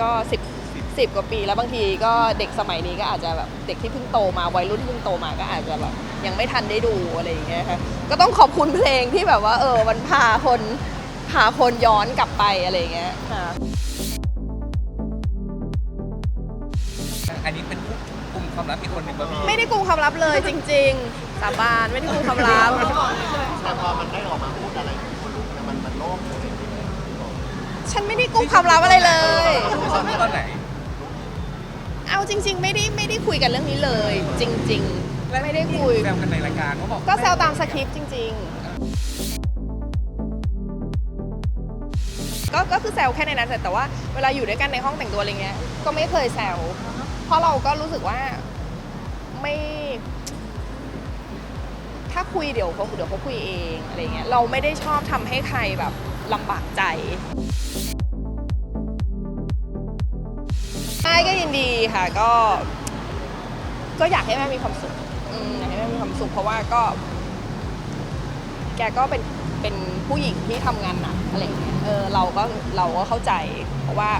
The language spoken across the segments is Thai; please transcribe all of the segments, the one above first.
ก็สิบสิบกว่าปีแล้วบางทีก็เด็กสมัยนี้ก็อาจจะแบบเด็กที่เพิ่งโตมาวัยรุ่นที่เพิ่งโตมาก็อาจจะแบบยังไม่ทันได้ดูอะไรอย่างเงี้ยค่ะก็ต้องขอบคุณเพลงที่แบบว่า เออมันพาคนพาคนย้อนกลับไปอะไรอย่างเงี้ยค่ะอันนี้เป็นผู้กลุ่มความลับอีกคนหนึ่งป่ะพี่ไม่ได้กุมความลับเลยจริง ๆ สาบานไม่ได้กุมความลับ แต่พอมันได้ออกมาพูดอะไรคนรู้เนี่ยมันมันโล่งเลย ฉันไม่ได้กุมความลับอะไรเลย ตอนตอนไหน เอาจริง ๆ ไม่ได้ไม่ได้คุยกันเรื่องนี้เลย จริง ๆ ไม่ได้คุย แซวกันในรายการเขาบอกก็แซวตามสคริปต์จริง ๆ ก็ก็คือแซวแค่ในนั้นแต่แต่ว่าเวลาอยู่ด้วยกันในห้องแต่งตัวอะไรเงี้ย ก็ไม่เคยแซว เพราะเราก็รู้สึกว่าไม่ ถ้าคุยเดี๋ยวเขาเดี๋ยวเขาคุยเองอะไรเงี้ย เราไม่ได้ชอบทำให้ใครแบบลำบากใจ ก็ยินดีค่ะก็ ก็อยากให้แม่มีความสุขอืมอยากให้แม่มีความสุขเพราะว่าก็ แกก็เป็นเป็นผู้หญิงที่ทำงานหนักอะไรอย่างเงี้ยเออเราก็เราก็เข้าใจ เพราะว่า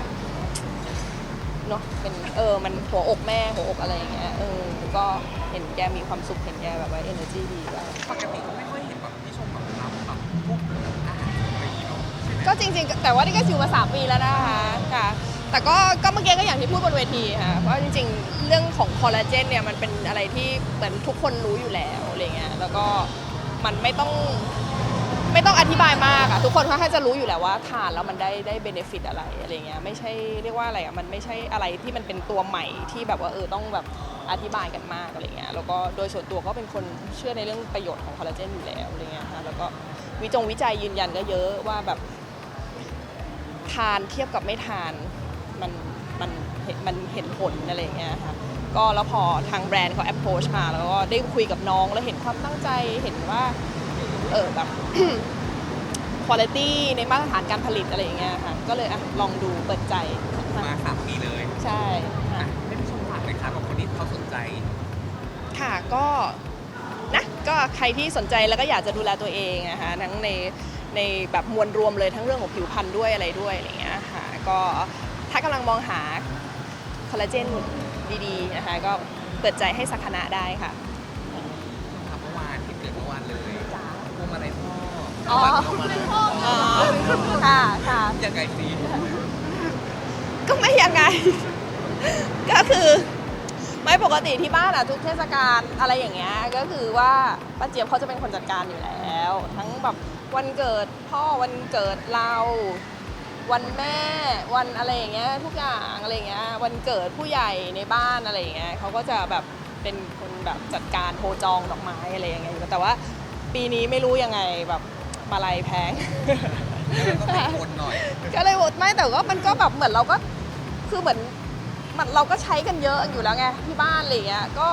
เนาะเป็นเออ มันหัวอกแม่หัวอกอะไรอย่างเงี้ยเออก็เห็นแกมีความสุขเห็นแกแบบว่า energy ดีแบบ ปกติก็ไม่ค่อยเห็นแบบพี่ชมแบบรับแบบพวกอาหารอะไรอย่างงี้เนาะใช่ไหมก็จริงๆ แต่ว่านี่ก็อยู่มาสามปีแล้วนะคะค่ะ แต่ก็ก็เมื่อกี้ก็อย่างที่พูดบนเวทีค่ะว่าจริงๆ เรื่องของคอลลาเจนเนี่ยมันเป็นอะไรที่เหมือนทุกคนรู้อยู่แล้วอะไรเงี้ยแล้วก็มันไม่ต้องไม่ต้องอธิบายมากอะทุกคนค่อนข้างจะรู้อยู่แล้วว่าทานแล้วมันได้ได้เบเนฟิตอะไรอะไรเงี้ยไม่ใช่เรียกว่าอะไรอะมันไม่ใช่อะไรที่มันเป็นตัวใหม่ที่แบบว่าเออต้องแบบอธิบายกันมากอะไรเงี้ยแล้วก็โดยส่วนตัวก็เป็นคนเชื่อในเรื่องประโยชน์ของคอลลาเจนอยู่แล้วอะไรเงี้ยค่ะแล้วก็วิจงวิจัยยืนยันก็เยอะว่าแบบทานเทียบกับไม่ทาน มันมันเห็นมันเห็นผลอะไรอย่างเงี้ยค่ะก็แล้วพอทางแบรนด์เขา approach มาแล้วก็ได้คุยกับน้องแล้วเห็นความตั้งใจเห็นว่าเออแบบคุณภาพในมาตรฐานการผลิตอะไรอย่างเงี้ยค่ะก็เลยอะลองดูเปิดใจมาสามปีเลยใช่ค่ะอะให้พี่ชมฝากเลยค่ะกับคนที่เขาสนใจ ค่ะก็นะก็ใครที่สนใจแล้วก็อยากจะดูแลตัวเองนะคะทั้งในในแบบมวลรวมเลยทั้งเรื่องของผิวพรรณด้วยอะไรด้วยอะไรอย่างเงี้ยค่ะก็ ถ้ากำลังมองหาคอลลาเจนดีๆนะคะก็เปิดใจให้สักคณะได้ค่ะทำเมื่อวานที่เกิดเมื่อวานเลยจ้าพวงมาลัยพ่ออ๋ออ๋อค่ะค่ะยังไงสิก็ไม่ยังไง ก็คือไม่ปกติที่บ้านอะทุกเทศกาลอะไรอย่างเงี้ยก็คือว่าป้าเจี๊ยบเขาจะเป็นคนจัดการอยู่แล้ว ทั้งแบบวันเกิดพ่อวันเกิดเรา วันแม่วันอะไรอย่างเงี้ยทุกอย่างอะไรอย่างเงี้ยวันเกิดผู้ใหญ่ในบ้านอะไรอย่างเงี้ยเขาก็จะแบบเป็นคนแบบจัดการโทรจองดอกไม้อะไรอย่างเงี้ยอยู่แต่ว่าปีนี้ไม่รู้ยังไงแบบมาลัยแพงแล้วก็เป็นคนหน่อยก็เลยบอกไม่แต่ก็มันก็แบบเหมือนเราก็คือเหมือนมันเราก็ใช้กันเยอะอยู่แล้วไงที่บ้านอะไรเงี้ยก็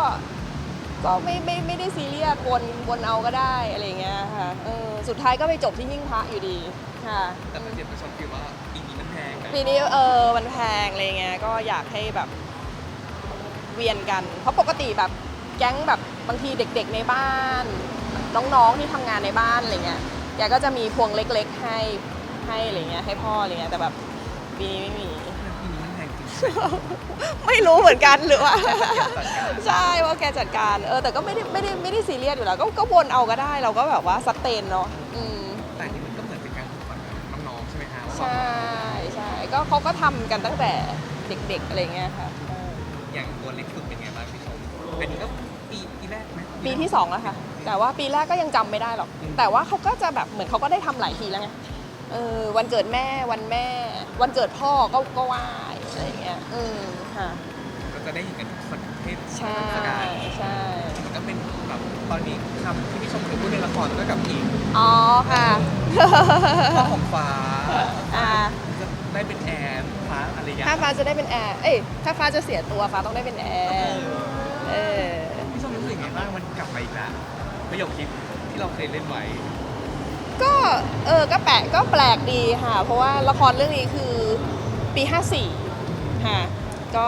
ก็ไม่ไม่ไม่ได้ซีเรียสวนวนเอาก็ได้อะไรเงี้ยค่ะเออสุดท้ายก็ไปจบที่หิ้งพระอยู่ดีค่ะ แต่ประเด็นประชมคือว่าปีนี้มันแพงนะปีนี้เออมันแพงอะไรเงี้ยก็อยากให้แบบเวียนกัน เพราะปกติแบบแก๊งแบบบางทีเด็ก ๆในบ้าน น้องๆที่ทำงานในบ้านอะไรเงี้ยแกก็จะมีพวงเล็ก ๆ ให้ให้อะไรเงี้ยให้พ่ออะไรเงี้ยแต่แบบปีนี้ไม่มี ไม่รู้เหมือนกันหรือว่าจัดการใช่ว่าแกจัดการเออแต่ก็ไม่ได้ไม่ได้ไม่ได้ซีเรียสอยู่แล้วก็ก็วนเอาก็ได้เราก็แบบว่าสเตนเนาะอืมแต่อันนี่มันก็เหมือนเป็นการผูกพันกับน้องๆใช่ไหมคะว่าใช่ใช่ก็เขาก็ทำกันตั้งแต่เด็กๆอะไรเงี้ยค่ะเอออย่างตัวเล็กสุดเป็นไงบ้างพี่ชมอันนี้ก็ปีปีแรกไหมปีที่สองแล้วค่ะ แต่ว่าปีแรกก็ยังจำไม่ได้หรอก แต่ว่าเขาก็จะแบบเหมือนเขาก็ได้ทำหลายทีแล้วไงเออวันเกิดแม่วันแม่ วันเกิดพ่อก็ก็ไหว้ อะไรอย่างเงี้ยอืมค่ะ ก็จะได้เห็นกันทุกคนทุกเทศใช่เทศกาลใช่มันก็เป็นแบบตอนนี้คำที่พี่ชมเคยพูดในละครก็กับอีกอ๋อค่ะพ่อของฟ้าอ่าจะได้เป็นแอร์ฟ้าอะไรอย่างถ้าฟ้าจะได้เป็นแอร์เอ้ยถ้าฟ้าจะเสียตัวฟ้าต้องได้เป็นแอร์เออพี่ชมรู้สึกยังไงบ้างมันกลับมาอีกแล้วประโยคคิดที่เราเคยเล่นไว้ก็เออก็แปลกก็แปลกดีค่ะ เพราะว่าละครเรื่องนี้คือปี 54 ค่ะ ก็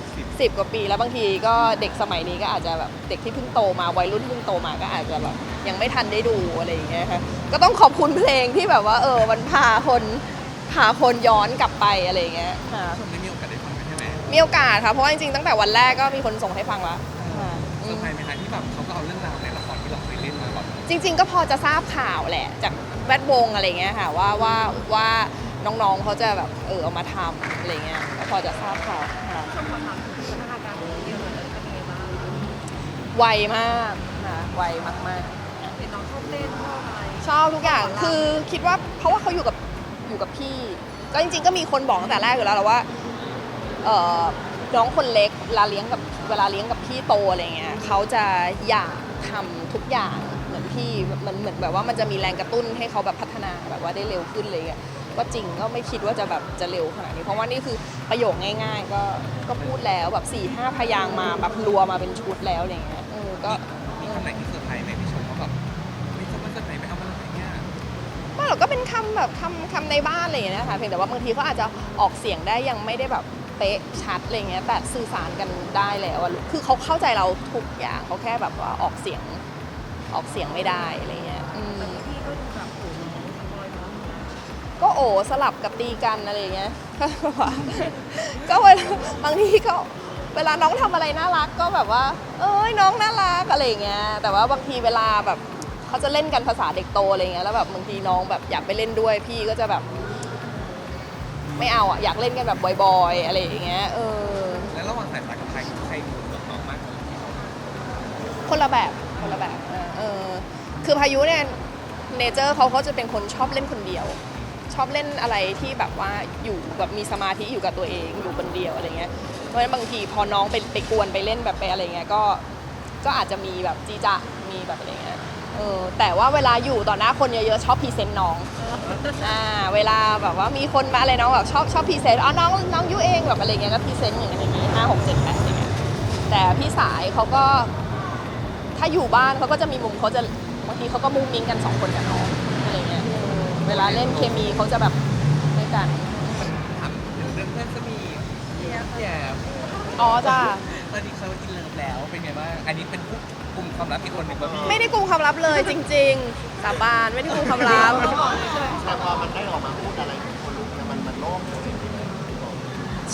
10 10 กว่าปีแล้วบางทีก็เด็กสมัยนี้ก็อาจจะแบบเด็กที่เพิ่งโตมาวัยรุ่นที่เพิ่งโตมาก็อาจจะแบบยังไม่ทันได้ดูอะไรอย่างเงี้ยค่ะก็ต้องขอบคุณเพลงที่แบบว่า เออมันพาคนพาคนย้อนกลับไปอะไรอย่างเงี้ยค่ะพี่ชมได้มีโอกาสมีโอกาสค่ะเพราะว่าจริงๆตั้งแต่วันแรกก็มีคนส่งให้ฟังแล้วค่ะเซอร์ไพรส์ไหมคะที่แบบเขาก็เอาเรื่องราวในละครที่เราเคยเล่นมาแบบจริง ๆ ก็พอจะทราบข่าวแหละจากแวดวงอะไรเงี้ยค่ะว่าว่าว่า น้องๆเขาจะแบบเออเอามาทำอะไรเงี้ยก็พอจะทราบข่าวค่ะชมมาถามถึงพัฒนาการของเดียวหน่อยแล้วเป็นยังไงบ้างไวมากค่ะไวมากๆเห็นน้องชอบเต้นชอบอะไรชอบทุกอย่างคือคิดว่าเพราะว่าเขาอยู่กับอยู่กับพี่ ก็จริงๆก็มีคนบอกตั้งแต่แรกอยู่แล้วแหละว่าเอ่อน้องคนเล็กเวลาเลี้ยงกับเวลาเลี้ยงกับพี่โตอะไรเงี้ยเขาจะอยากทำทุกอย่างเหมือนพี่มันเหมือนแบบว่ามันจะมีแรงกระตุ้นให้เขาแบบพัฒนาแบบว่าได้เร็วขึ้นเลย ก็จริงก็ไม่คิดว่าจะแบบจะเร็วขนาดนี้ เพราะว่านี่คือประโยคง่าย ๆ ก็ก็พูดแล้วแบบ4ี่ห้าพยางค์มาแบบรัวมาเป็นชุดแล้วอะไรเงี้ยเออก็มีคำไหนที่เซอร์ไพรส์ไหมพี่ชมว่าแบบไม่ชมว่าเซอร์ไพรส์ไหมเอามาอะไรเนี่ยไม่หรอกก็เป็นคำแบบคำคำในบ้านอะไรอย่างเงี้ยนะคะเพียงแต่ว่าบางทีเขาอาจจะออกเสียงได้ยังไม่ได้แบบเป๊ะชัดอะไรเงี้ยแต่สื่อสารกันได้แล้วอะคือเขาเข้าใจเราทุกอย่างเขาแค่แบบว่าออกเสียงออกเสียงไม่ได้อะไรเงี้ยอืม แต่พี่ก็ดูแบบโอ้โหน้องสปอยน้องนะ ก็โอ้สลับกับตีกันอะไรเงี้ยก็แบบว่าก็เวลาบางทีก็เวลาน้องทำอะไรน่ารักก็แบบว่า เอ้ยน้องน่ารักอะไรเงี้ยแต่ว่าบางทีเวลาแบบเขาจะเล่นกันภาษาเด็กโตอะไรเงี้ยแล้วแบบบางทีน้องแบบอยากไปเล่นด้วยพี่ก็จะแบบ ไม่เอาอะอยากเล่นกันแบบบ่อยๆอะไรอย่างเงี้ยเออแล้วระหว่างสายตากับใครใครดูกับน้องมากกว่าพี่ชมคนละแบบคนละแบบเออเออคือพายุเนี่ยเนเจอร์เขาเขาจะเป็นคนชอบเล่นคนเดียว ชอบเล่นอะไรที่แบบว่าอยู่แบบมีสมาธิอยู่กับตัวเองอยู่คนเดียวอะไรเงี้ยเพราะฉะนั้นบางทีพอน้องไปไปกวนไปเล่นแบบไปอะไรเงี้ยก็ก็อาจจะมีแบบจีจะมีแบบอะไรเงี้ยเออแต่ว่าเวลาอยู่ต่อหน้าคนเยอะๆชอบพรีเซนต์น้องอ่าเวลาแบบว่ามีคนมาอะไรน้องแบบชอบชอบพรีเซนต์อ๋อน้องน้องยุเองแบบอะไรเงี้ยก็พรีเซนต์อย่างเงี้ยอย่างงี้ห้าหกเจ็ดแปดอย่างเงี้ยแต่พี่สายเขาก็ถ้าอยู่บ้านเขาก็จะมีมุมเขาจะบางทีเขาก็มุ้งมิ้งกันสองคนกับน้อง ลาเล่นเคมีเขาจะแบบด้วยกัน ถามถึงเรื่องเพื่อนสมีแย่อ๋อจ้าตอนนี้เขาอินเลิฟแล้วเป็นไงบ้างอันนี้เป็นผู้กลุ่มความลับอีกคนหนึ่งป่ะพี่ไม่ได้กุมความลับเลยจริงๆ สาบานไม่ได้กุมความลับ แต่พอมันได้ออกมาพูดอะไรคนรู้เนี่ยมันมันโล่งเลย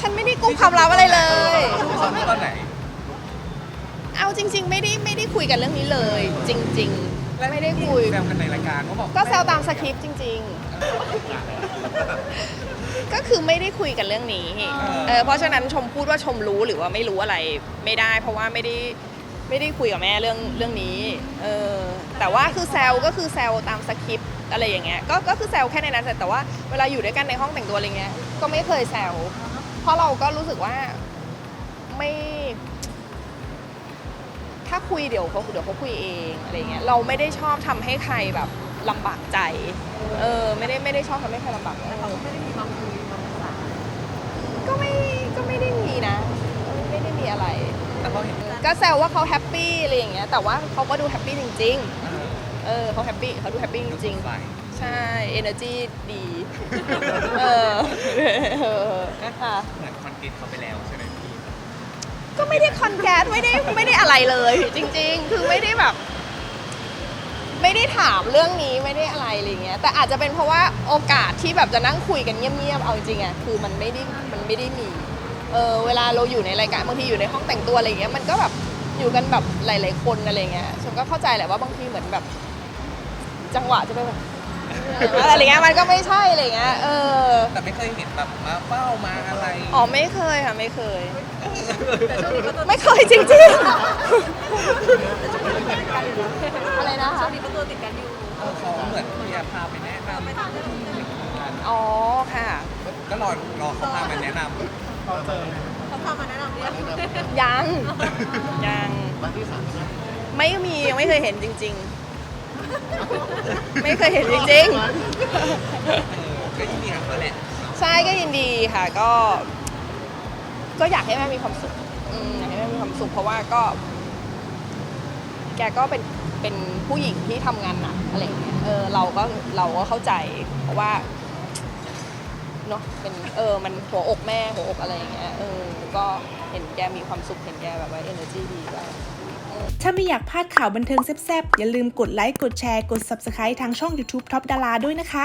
ฉันไม่ได้กุมความลับอะไรเลยเขาพูดตอนไหน เอาจริง ๆ ไม่ได้ไม่ได้คุยกันเรื่องนี้เลย จริง ๆ ไม่ได้คุย แซวกันในรายการเขาบอก ก็แซวตามสคริปต์จริงๆ ก็คือไม่ได้คุยกันเรื่องนี้เออเพราะฉะนั้นชมพูดว่าชมรู้หรือว่าไม่รู้อะไรไม่ได้ เพราะว่าไม่ได้ไม่ได้คุยกับแม่เรื่องเรื่องนี้เออแต่ว่าคือแซวก็คือแซวตามสคริปต์อะไรอย่างเงี้ยก็ก็คือแซวแค่ในนั้นแต่แต่ว่าเวลาอยู่ด้วยกันในห้องแต่งตัวอะไรเงี้ยก็ไม่เคยแซวเพราะเราก็รู้สึกว่าไม่ ถ้าคุยเดี๋ยวเขาเดี๋ยวเขาคุยเองอะไรเงี้ยเราไม่ได้ชอบทำให้ใครแบบ ลำบากใจ เออไม่ได้ไม่ได้ชอบทำให้ใครลำบากใจเขาก็ไม่ได้มีมาคุยมาปรึกษาก็ไม่ก็ไม่ได้มีนะ ไม่ได้มีอะไร แต่พอเห็นก็แซวว่าเขาแฮปปี้อะไรอย่างเงี้ยแต่ว่าเขาก็ดูแฮปปี้จริง ๆ เออเขาแฮปปี้เขาดูแฮปปี้จริงใส่ๆใช่ energy ดีเออเออค่ะเหมือนคอนเทนต์เขาไปแล้วใช่ไหมพี่ก็ไม่ได้คอนแกสไม่ได้ไม่ได้อะไรเลย จริง ๆ คือไม่ได้แบบ ไม่ได้ถามเรื่องนี้ไม่ได้อะไรอะไรเงี้ยแต่อาจจะเป็นเพราะว่าโอกาสที่แบบจะนั่งคุยกันเงียบๆเอาจริงๆอะคือมันไม่ได้มันไม่ได้มีเออเวลาเราอยู่ในรายการบางทีอยู่ในห้องแต่งตัวอะไรเงี้ยมันก็แบบอยู่กันแบบหลาย ๆ คนอะไรเงี้ยฉันก็เข้าใจแหละว่าบางทีเหมือนแบบ จังหวะจะไปแบบอะไรเงี้ยมันก็ไม่ใช่อะไรเงี้ยเออแต่ไม่เคยเห็นแบบมาเป้ามาอะไรอ๋อไม่เคยค่ะไม่เคยแต่ช่วงนี้ก็ตัวไม่เคยจริงๆ อะไรนะคะช่วงนี้ก็ตัวติดกันอยู่เออเขาเหมือนพี่แอฟพาไปแนะนำไปทำได้ทุกอย่างอ๋อค่ะ ก็รอรอเขาพามาแนะนำพอเจอเขาพามาแนะนำเรื่องยังยังวันที่สามเนี่ยไม่มียังไม่เคยเห็นจริง ๆ ไม่เคยเห็นจริงเออก็ยินดีกับเขาแหละๆใช่ก็ยินดีค่ะก็ ก็อยากให้แม่มีความสุขอืมอยากให้แม่มีความสุขเพราะว่าก็ แกก็เป็น เป็นผู้หญิงที่ทำงานหนักอะไรอย่างเงี้ยเออเราก็เราก็เข้าใจเพราะว่าเนาะเป็นเออมันหัวอกแม่หัวอกอะไรอย่างเงี้ยเออก็เห็นแกมีความสุขเห็นแกแบบว่าเอเนอร์จีดีแบบถ้าไม่อยากพลาดข่าวบันเทิงแซ่บๆ อย่าลืมกดไลค์ กดแชร์ กด Subscribe ทางช่อง YouTube Top ดาราด้วยนะคะ